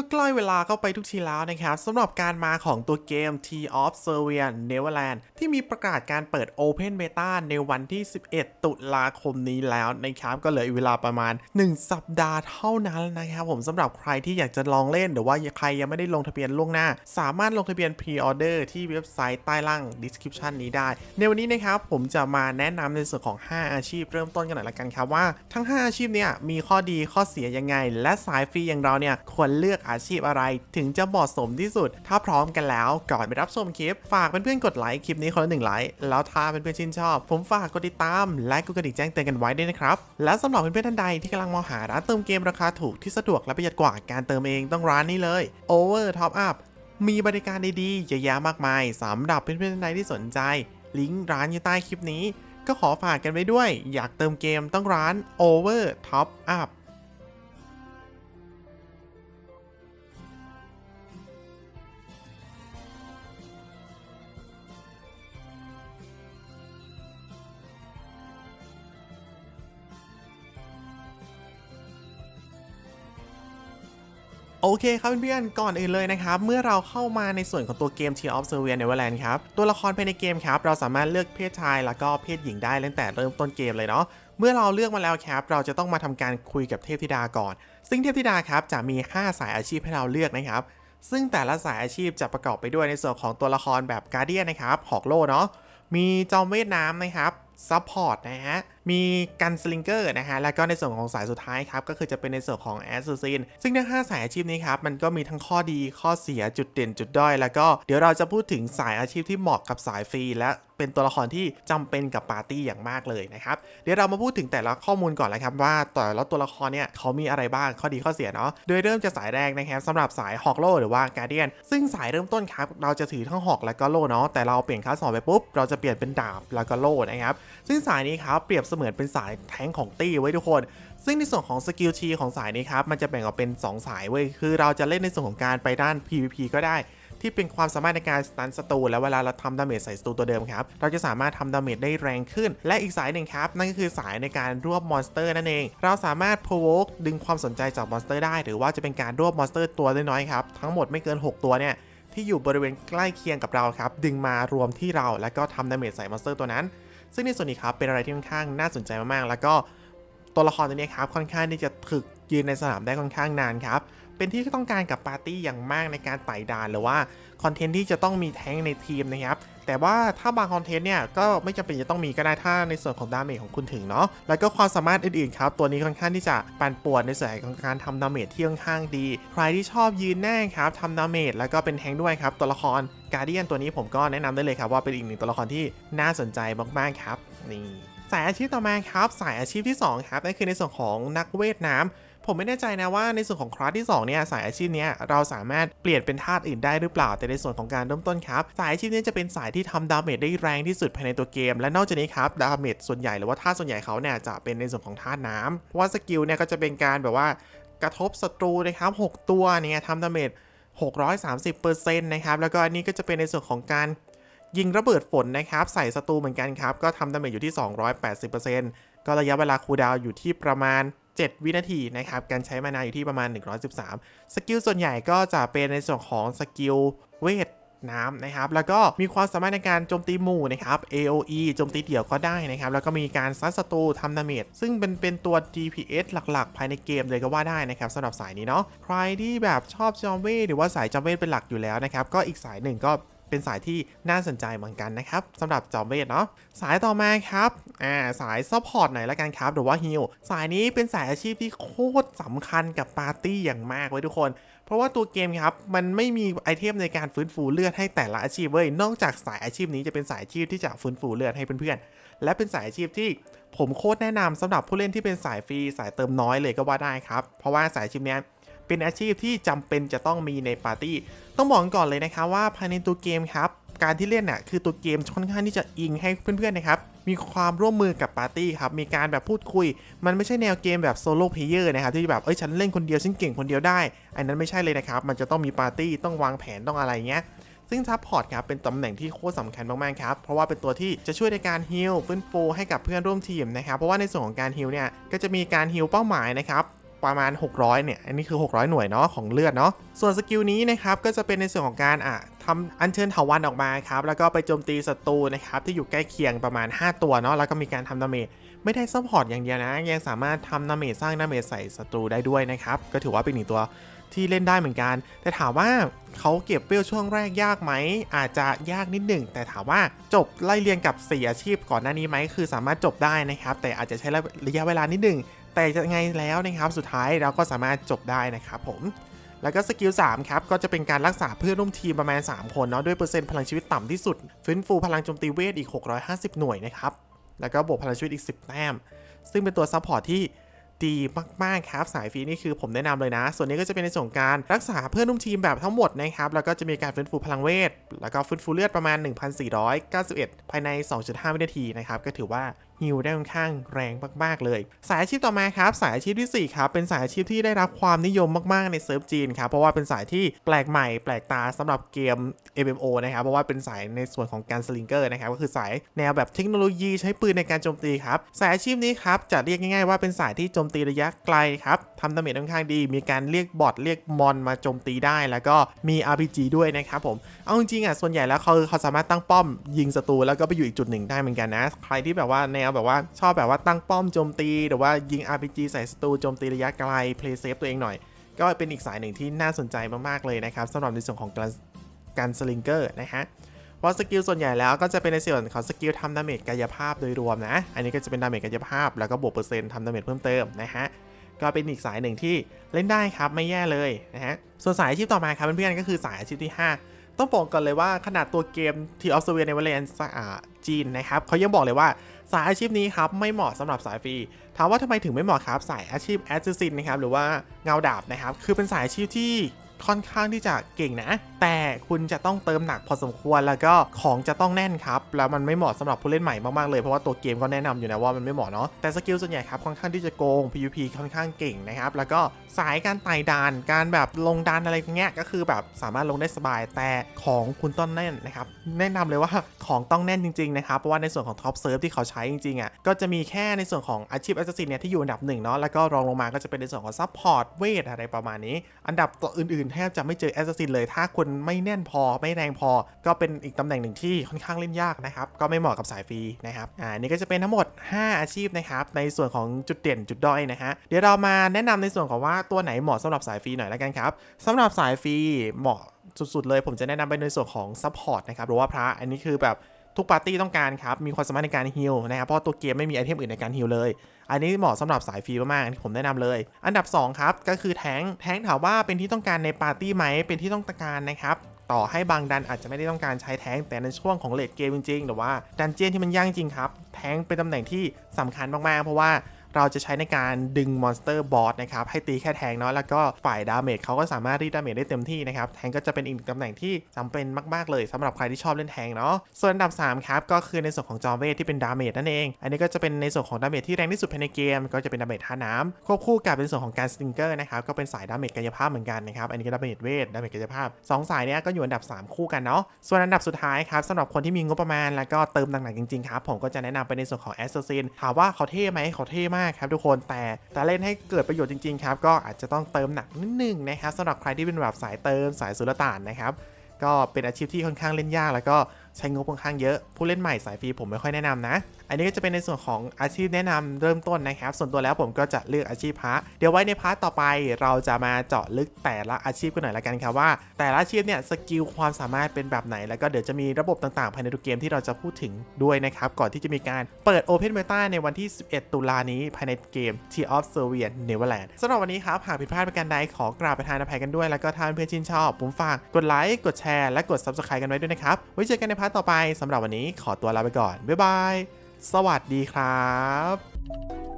ก็ใกล้เวลาเข้าไปทุกทีแล้วนะครับสำหรับการมาของตัวเกม T of s e r v i a Neverland ที่มีประกาศการเปิด Open Beta ในวันที่ 11 ตุลาคมนี้แล้วนะครับ ก็เหลือเวลาประมาณ 1 สัปดาห์เท่านั้นนะครับผมสำหรับใครที่อยากจะลองเล่นหรือว่าใครยังไม่ได้ลงทะเบียนล่วงหน้า สามารถลงทะเบียน Pre-order ที่เว็บไซต์ใต้ล่าง description นี้ได้ ในวันนี้นะครับผมจะมาแนะนำในส่วนของ 5 อาชีพเริ่มต้นกันหน่อยละกันครับว่าทั้ง 5 อาชีพเนี่ยมีข้อดีข้อเสียยังไง และสายฟรีอย่างเราเนี่ยควรเลือกอาชีพอะไร ถึงจะเหมาะสมที่สุด ถ้าพร้อมกันแล้วก่อนไปรับชมคลิป ฝากเเพื่อนๆกดไลค์คลิปนี้คนละหนึ่งไลค์แล้วถ้าเเพื่อนๆชื่นชอบ ผมฝากกดติดตามและกดกระดิ่งแจ้งเตือนกันไว้ด้วยนะครับและสำหรับเพื่อนๆท่านใดที่กำลังมองหาร้านเติมเกมราคาถูกที่สะดวกและประหยัดกว่าการเติมเองต้องร้านนี้เลย Over Top Up มีบริการดีๆเยอะแยะมากมายสำหรับเพื่อนๆท่านใดที่สนใจ ลิงก์ร้านอยู่ใต้คลิปนี้ ก็ขอฝากกันไว้ด้วย อยากเติมเกมต้องร้าน Over Top Up โอเคครับเพื่อนๆก่อนอื่นเลยนะครับ เมื่อเราเข้ามาในส่วนของตัวเกม Tear of s e r v i a Neverland ครับ ตัวละครภายในเกมครับ เราสามารถเลือกเพศชายแล้วก็เพศหญิงได้ตั้งแต่เริ่มต้นเกมเลยเนาะเมื่อเราเลือกมาแล้วครับ เราจะต้องมาทำการคุยกับเทพธิดาก่อน ซึ่งเทพธิดาครับจะมี 5 สายอาชีพให้เราเลือกนะครับ ซึ่งแต่ละสายอาชีพจะประกอบไปด้วยในส่วนของตัวละครแบบการ์เดียนนะครับหอกโล่เนาะมีจอมเวทน้ำนะครับซัพพอร์ตนะฮะมีกันสลิงเกอร์นะฮะ แล้วก็ในส่วนของสายสุดท้ายครับ ก็คือจะเป็นในส่วนของแอสซินซึ่งทั้ง 5 สายอาชีพนี้ครับ มันก็มีทั้งข้อดีข้อเสียจุดเด่นจุดด้อย แล้วก็เดี๋ยวเราจะพูดถึงสายอาชีพที่เหมาะกับสายฟรีและเป็นตัวละครที่จำเป็นกับปาร์ตี้อย่างมากเลยนะครับ เดี๋ยวเรามาพูดถึงแต่ละข้อมูลก่อนเลยครับว่าแต่ละตัวละครเนี่ยเขามีอะไรบ้างข้อดีข้อเสียเนาะ โดยเริ่มจากสายแรกนะครับสำหรับสายฮอกโลหรือว่าการเดียน ซึ่งสายเริ่มต้นครับเราจะถือทั้งฮอกและก็โล่เนาะ แต่เราเปลี่ยนคลาสสองไปปุ๊บเราจะเปลี่ยนเป็นดาบแล้วก็โลนะครับ ซึ่งสายนี้ครับเปรียบเสมือนเป็นสายแทงของตี้ไว้ทุกคน ซึ่งในส่วนของสกิลชีของสายนี้ครับ มันจะแบ่งออกเป็น 2 สายเว้ย คือเราจะเล่นในส่วนของการไปด้าน PVP ก็ได้ ที่เป็นความสามารถในการสตันศัตรูและเวลาเราทำดาเมจใส่ศัตรูตัวเดิมครับ เราจะสามารถทำดาเมจได้แรงขึ้น และอีกสายหนึ่งครับ นั่นก็คือสายในการรวบมอนสเตอร์นั่นเอง เราสามารถ provoke ดึงความสนใจจากมอนสเตอร์ได้ หรือว่าจะเป็นการรวบมอนสเตอร์ตัวน้อยๆครับ ทั้งหมดไม่เกิน 6 ตัวเนี่ยที่อยู่บริเวณใกล้เคียงกับเราครับ ดึงมารวมที่เราแล้วก็ทำดาเมจใส่มอนสเตอร์ตัวนั้น ซึ่งในส่วนนี้ครับเป็นอะไรที่ค่อนข้างน่าสนใจมากๆ แล้วก็ตัวละครตัวนี้ครับค่อนข้างที่จะถึกยืนในสนามได้ค่อนข้างนานครับเป็นที่ต้องการกับปาร์ตี้อย่างมากในการไต่ด่านหรือว่าคอนเทนต์ที่จะต้องมีแท้งในทีมนะครับ แต่ว่าถ้าบางคอนเทนต์เนี่ยก็ไม่จำเป็นจะต้องมีก็ได้ถ้าในส่วนของดาเมจของคุณถึงเนาะแล้วก็ความสามารถอื่นๆครับ ตัวนี้ค่อนข้างที่จะปั่นป่วนในส่วนของการทำดาเมจที่ค่อนข้างดี ใครที่ชอบยืนแน่ครับทำดาเมจแล้วก็เป็นแทงด้วยครับ ตัวละครการเดียนตัวนี้ผมก็แนะนำได้เลยครับว่าเป็นอีกหนึ่งตัวละครที่น่าสนใจมากๆครับนี่สายอาชีพต่อมาครับ สายอาชีพที่2ครับนั่นคือในส่วนของนักเวทน้ำ ผมไม่แน่ใจนะว่าในส่วนของคลาสที่2เนี่ยสายอาชีพเนี้ยเราสามารถเปลี่ยนเป็นธาตุอื่นได้หรือเปล่า แต่ในส่วนของการเริ่มต้นครับสายอาชีพนี้จะเป็นสายที่ทำดาเมจได้แรงที่สุดภายในตัวเกม และนอกจากนี้ครับดาเมจส่วนใหญ่หรือว่าธาตุส่วนใหญ่เขาเนี่ยจะเป็นในส่วนของธาตุน้ำเพราะว่าสกิลเนี่ยก็จะเป็นการแบบว่ากระทบศัตรูนะครับหกตัวเนี่ยทำดาเมจ630%นะครับแล้วก็อันนี้ก็จะเป็นในส่วนของการยิงระเบิดฝนนะครับใส่ศัตรูเหมือนกันครับก็ทำดาเมจอยู่ที่ 280%ก็ระยะเวลาคูลดาวน์อยู่ที่ประมาณ 7 วินาทีนะครับ การใช้มานาอยู่ที่ประมาณ 113 สกิลส่วนใหญ่ก็จะเป็นในส่วนของสกิลเวทน้ำนะครับ แล้วก็มีความสามารถในการโจมตีหมู่นะครับ AOE โจมตีเดี่ยวก็ได้นะครับ แล้วก็มีการซัดศัตรูทำดาเมจ ซึ่งเป็นเป็นตัว DPS หลักๆ ภายในเกมเลยก็ว่าได้นะครับสำหรับสายนี้เนาะ ใครที่แบบชอบจอมเวทหรือว่าสายจอมเวทเป็นหลักอยู่แล้วนะครับ ก็อีกสายหนึ่งก็ เป็นสายที่น่าสนใจเหมือนกันนะครับสำหรับจอมเวทเนาะสายต่อมาครับอ่าสายซัพพอร์ตหน่อยละกันครับหรือว่าฮิลสายนี้เป็นสายอาชีพที่โคตรสำคัญกับปาร์ตี้อย่างมากไว้ยทุกคน เพราะว่าตัวเกมครับมันไม่มีไอเทมในการฟื้นฟูเลือดให้แต่ละอาชีพเว้ยนอกจากสายอาชีพนี้จะเป็นสายอาชีพที่จะฟื้นฟูเลือดให้เพื่อนๆและเป็นสายอาชีพที่ผมโคตรแนะนำสำหรับผู้เล่นที่เป็นสายฟรีสายเติมน้อยเลยก็ว่าได้ครับเพราะว่าสายอาชีพนี้ เป็นอาชีพที่จำเป็นจะต้องมีในปาร์ตี้ ต้องบอกก่อนเลยนะคะว่าภายในตัวเกมครับ การที่เล่นน่ะคือตัวเกมค่อนข้างที่จะอิงให้เพื่อนๆนะครับมีความร่วมมือกับปาร์ตี้ครับ มีการแบบพูดคุย มันไม่ใช่แนวเกมแบบโซโล่เพลเยอร์นะครับ ที่แบบ เอ้ย ฉันเล่นคนเดียว ฉันเก่งคนเดียวได้ อันนั้นไม่ใช่เลยนะครับ มันจะต้องมีปาร์ตี้ ต้องวางแผน ต้องอะไรเงี้ย ซึ่งซัพพอร์ตครับ เป็นตำแหน่งที่โคตรสำคัญมากๆครับ เพราะว่าเป็นตัวที่จะช่วยในการฮิลฟื้นฟูให้กับเพื่อนร่วมทีมนะครับ เพราะว่าในส่วนของการฮิลเนี่ย ก็จะมีการฮิลเป้าหมายนะครับ ประมาณ 600 เนี่ย อันนี้คือ 600 หน่วยเนาะของเลือดเนาะ ส่วนสกิลนี้นะครับก็จะเป็นในส่วนของการอะทำอัญเชิญเถาวันออกมาครับ แล้วก็ไปโจมตีศัตรูนะครับที่อยู่ใกล้เคียงประมาณ 5 ตัวเนาะ แล้วก็มีการทำดาเมจไม่ได้ซัพพอร์ตอย่างเดียวนะ ยังสามารถทำดาเมจสร้างดาเมจใส่ศัตรูได้ด้วยนะครับ ก็ถือว่าเป็นหนึ่งตัวที่เล่นได้เหมือนกัน แต่ถามว่าเขาเก็บเวลช่วงแรกยากไหม อาจจะยากนิดหนึ่ง แต่ถามว่าจบไล่เรียงกับ 4 อาชีพก่อนหน้านี้ไหม คือสามารถจบได้นะครับ แต่อาจจะใช้ระยะเวลานิดหนึ่ง แต่จะไงแล้วนะครับสุดท้ายเราก็สามารถจบได้นะครับผมแล้วก็สกิล3ครับก็จะเป็นการรักษาเพื่อนร่วมทีมประมาณ 3 คนเนาะด้วยเปอร์เซ็นต์พลังชีวิตต่ำที่สุด ฟื้นฟูพลังโจมตีเวทอีก 650 หน่วยนะครับแล้วก็บวกพลังชีวิตอีก 10 แต้ม ซึ่งเป็นตัวซัพพอร์ตที่ดีมากๆครับสายฟรีนี่คือผมแนะนำเลยนะ ส่วนนี้ก็จะเป็นในส่วนของการรักษาเพื่อนร่วมทีมแบบทั้งหมดนะครับแล้วก็จะมีการฟื้นฟูพลังเวท แล้วก็ฟื้นฟูเลือดประมาณ 1,491 ภายใน 2.5 วินาทีนะครับก็ถือว่า ฮิลได้ค่อนข้างแรงมากๆเลย สายอาชีพต่อมาครับ สายอาชีพที่ 4 ครับ เป็นสายอาชีพที่ได้รับความนิยมมากๆในเซิร์ฟจีนครับ เพราะว่าเป็นสายที่แปลกใหม่แปลกตาสำหรับเกม MMO นะครับ เพราะว่าเป็นสายในส่วนของการสลิงเกอร์นะครับ ก็คือสายแนวแบบเทคโนโลยีใช้ปืนในการโจมตีครับ สายอาชีพนี้ครับจะเรียกง่ายๆว่าเป็นสายที่โจมตีระยะไกลครับทำดาเมจค่อนข้างดี มีการเรียกบอทเรียกมอนมาโจมตีได้ แล้วก็มี RPG ด้วยนะครับผม เอาจริงๆอะส่วนใหญ่แล้วเขาเขาสามารถตั้งป้อมยิงศัตรูแล้วก็ไปอยู่อีกจุดหนึ่งได้เหมือนกันนะ ใครที่แบบว่าแนวแบบว่าชอบแบบว่าตั้งป้อมโจมตีหรือว่ายิง RPG ใส่ศัตรูโจมตีระยะไกล play safe ตัวเองหน่อย ก็เป็นอีกสายหนึ่งที่น่าสนใจมากๆเลยนะครับสำหรับในส่วนของการการสลิงเกอร์นะฮะเพราะสกิลส่วนใหญ่แล้วก็จะเป็นในส่วนของสกิลทำดาเมจกายภาพโดยรวมนะ อันนี้ก็จะเป็นดาเมจกายภาพ แล้วก็บวกเปอร์เซ็นต์ทำดาเมจเพิ่มเติมนะฮะก็เป็นอีกสายหนึ่งที่เล่นได้ครับไม่แย่เลยนะฮะส่วนสายอาชีพต่อมาครับเพื่อนๆก็คือสายอาชีพที่ 5 ต้องบอกก่อนเลยว่าขนาดตัวเกมทีออฟเซเวียในเวลนจีนนะครับเขายังบอกเลยว่าสายอาชีพนี้ครับไม่เหมาะสำหรับสายฟรี ถามว่าทำไมถึงไม่เหมาะครับ สายอาชีพแอสซินนะครับหรือว่าเงาดาบนะครับคือเป็นสายอาชีพที่ ค่อนข้างที่จะเก่งนะ แต่คุณจะต้องเติมหนักพอสมควรแล้วก็ของจะต้องแน่นครับ แล้วมันไม่เหมาะสำหรับผู้เล่นใหม่มากๆเลยเพราะว่าตัวเกมก็แนะนำอยู่นะว่ามันไม่เหมาะเนาะแต่สกิลส่วนใหญ่ครับค่อนข้างที่จะโกง PVP ค่อนข้างเก่งนะครับแล้วก็สายการไต่ดานการแบบลงดานอะไรเงี้ยก็คือแบบสามารถลงได้สบาย แต่ของคุณต้องแน่นนะครับแนะนำเลยว่าของต้องแน่นจริงๆนะครับเพราะว่าในส่วนของท็อปเซิร์ฟที่เขาใช้จริงๆอะก็จะมีแค่ในส่วนของอาชีพอสซินเนี่ยที่อยู่อันดับหนึ่งเนาะแล้วก็รองลงมาก็จะเป็นในส่วนของซัพพอร์ตเวทอะไรประมาณนี้ อันดับตัวอื่นแทบจะไม่เจอแอสซินเลย ถ้าคุณไม่แน่นพอไม่แรงพอ ก็เป็นอีกตำแหน่งหนึ่งที่ค่อนข้างเล่นยากนะครับ ก็ไม่เหมาะกับสายฟรีนะครับ อ่า นี่ก็จะเป็นทั้งหมด 5 อาชีพนะครับ ในส่วนของจุดเด่นจุดด้อยนะฮะ เดี๋ยวเรามาแนะนำในส่วนของว่าตัวไหนเหมาะสำหรับสายฟรีหน่อยแล้วกันครับสำหรับสายฟรีเหมาะสุดๆเลยผมจะแนะนำไปในส่วนของซัพพอร์ตนะครับหรือว่าพระอันนี้คือแบบ ทุกปาร์ตี้ต้องการครับ มีความสามารถในการฮิลนะครับ เพราะตัวเกมไม่มีไอเทมอื่นในการฮิลเลย อันนี้เหมาะสำหรับสายฟรีมากๆอันที่ผมแนะนำเลย อันดับ 2 ครับ ก็คือแทงแทงถามว่าเป็นที่ต้องการในปาร์ตี้ไหม เป็นที่ต้องการนะครับ ต่อให้บางดันอาจจะไม่ได้ต้องการใช้แทงแต่ในช่วงของเลดเกมจริงๆหรือว่าดันเจียนที่มันยางจริงครับ แทงเป็นตำแหน่งที่สำคัญมากๆ เพราะว่า เราจะใช้ในการดึงมอนสเตอร์บอสนะครับ ให้ตีแค่แทงเนาะแล้วก็ฝ่ายดาเมจเขาก็สามารถรีดดาเมจได้เต็มที่นะครับ แทงก็จะเป็นอีกตำแหน่งที่จำเป็นมาก ๆ เลยสำหรับใครที่ชอบเล่นแทงเนาะส่วนอันดับ 3 ครับ ก็คือในส่วนของจอมเวทที่เป็นดาเมจนั่นเอง อันนี้ก็จะเป็นในส่วนของดาเมจที่แรงที่สุดภายในเกม ก็จะเป็นดาเมจท่าน้ำควบคู่กับเป็นส่วนของการสติงเกอร์นะครับก็เป็นสายดาเมจกายภาพเหมือนกันนะครับอันนี้ก็ดาเมจเวทดาเมจกายภาพสองสายเนี้ยก็อยู่อันดับ 3 คู่กันเนาะส่วนอันดับสุดท้ายครับสำหรับคนที่มีงบประมาณแล้วก็เติมหนักๆจริงๆครับผมก็จะแนะนำไปในส่วนของแอสซัสซินถามว่าเขาเท่ไหมเขาเท่มากครับทุกคนแต่แต่เล่นให้เกิดประโยชน์จริงๆครับก็อาจจะต้องเติมหนักนิดนึงนะครับสำหรับใครที่เป็นแบบสายเติมสายสุลต่านนะครับก็เป็นอาชีพที่ค่อนข้างเล่นยากแล้วก็ ใช้งบค่อนข้างเยอะ ผู้เล่นใหม่สายฟรีผมไม่ค่อยแนะนำนะ อันนี้ก็จะเป็นในส่วนของอาชีพแนะนำเริ่มต้นนะครับ ส่วนตัวแล้วผมก็จะเลือกอาชีพพระเดี๋ยวไว้ในพาร์ทต่อไปเราจะมาเจาะลึกแต่ละอาชีพกันหน่อยละกันครับว่า แต่ละอาชีพเนี่ยสกิลความสามารถเป็นแบบไหน แล้วก็เดี๋ยวจะมีระบบต่างๆภายในตัวเกมที่เราจะพูดถึงด้วยนะครับก่อนที่จะมีการเปิด Open Beta ในวันที่ 11 ตุลานี้ภายในเกม t e a of s e r v i a n Neverland สำหรับวันนี้ครับหากผิดพลาดประการใดขอกราบประทานอภัยกันด้วยแล้วก็ถ้าเพื่อนชื่นชอบผมฝากกดไลค์กดแชร์และกด Subscribe กันไว้ด้วยนะครับไว้เจอกันในพาร์ทต่อไปสำหรับวันนี้ขอตัวลาไปก่อน บ๊ายบาย สวัสดีครับ